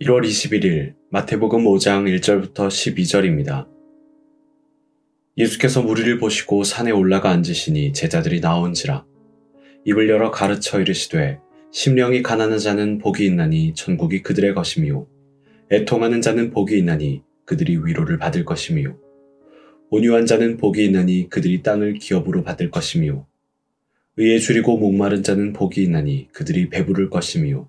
1월 21일 마태복음 5장 1절부터 12절입니다. 예수께서 무리를 보시고 산에 올라가 앉으시니 제자들이 나온지라 입을 열어 가르쳐 이르시되 심령이 가난한 자는 복이 있나니 천국이 그들의 것이미요 애통하는 자는 복이 있나니 그들이 위로를 받을 것이미요 온유한 자는 복이 있나니 그들이 땅을 기업으로 받을 것이미요 의에 줄이고 목마른 자는 복이 있나니 그들이 배부를 것이미요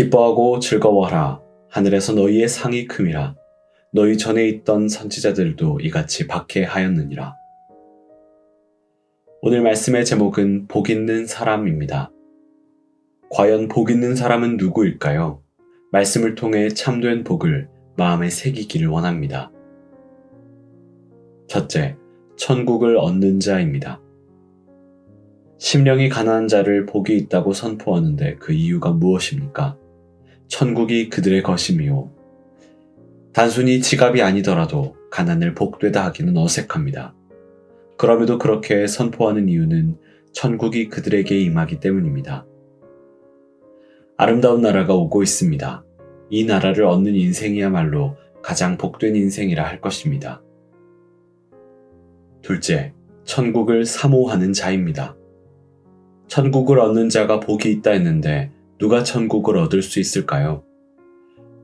기뻐하고 즐거워하라 하늘에서 너희의 상이 큼이라 너희 전에 있던 선지자들도 이같이 박해하였느니라 오늘 말씀의 제목은 복 있는 사람입니다. 과연 복 있는 사람은 누구일까요? 말씀을 통해 참된 복을 마음에 새기기를 원합니다. 첫째, 천국을 얻는 자입니다. 심령이 가난한 자를 복이 있다고 선포하는데 그 이유가 무엇입니까? 천국이 그들의 것이미요. 단순히 지갑이 아니더라도 가난을 복되다 하기는 어색합니다. 그럼에도 그렇게 선포하는 이유는 천국이 그들에게 임하기 때문입니다. 아름다운 나라가 오고 있습니다. 이 나라를 얻는 인생이야말로 가장 복된 인생이라 할 것입니다. 둘째, 천국을 사모하는 자입니다. 천국을 얻는 자가 복이 있다 했는데 누가 천국을 얻을 수 있을까요?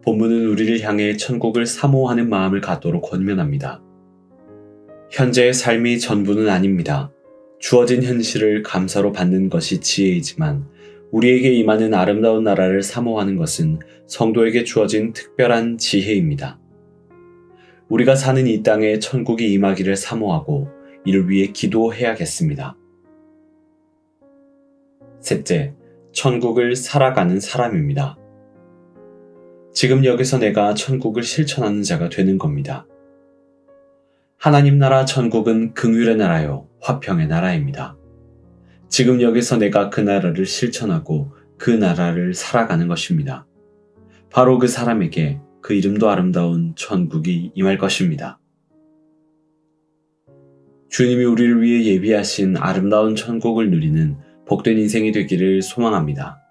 본문은 우리를 향해 천국을 사모하는 마음을 갖도록 권면합니다. 현재의 삶이 전부는 아닙니다. 주어진 현실을 감사로 받는 것이 지혜이지만 우리에게 임하는 아름다운 나라를 사모하는 것은 성도에게 주어진 특별한 지혜입니다. 우리가 사는 이 땅에 천국이 임하기를 사모하고 이를 위해 기도해야겠습니다. 셋째, 천국을 살아가는 사람입니다. 지금 여기서 내가 천국을 실천하는 자가 되는 겁니다. 하나님 나라 천국은 긍휼의 나라요, 화평의 나라입니다. 지금 여기서 내가 그 나라를 실천하고 그 나라를 살아가는 것입니다. 바로 그 사람에게 그 이름도 아름다운 천국이 임할 것입니다. 주님이 우리를 위해 예비하신 아름다운 천국을 누리는 복된 인생이 되기를 소망합니다.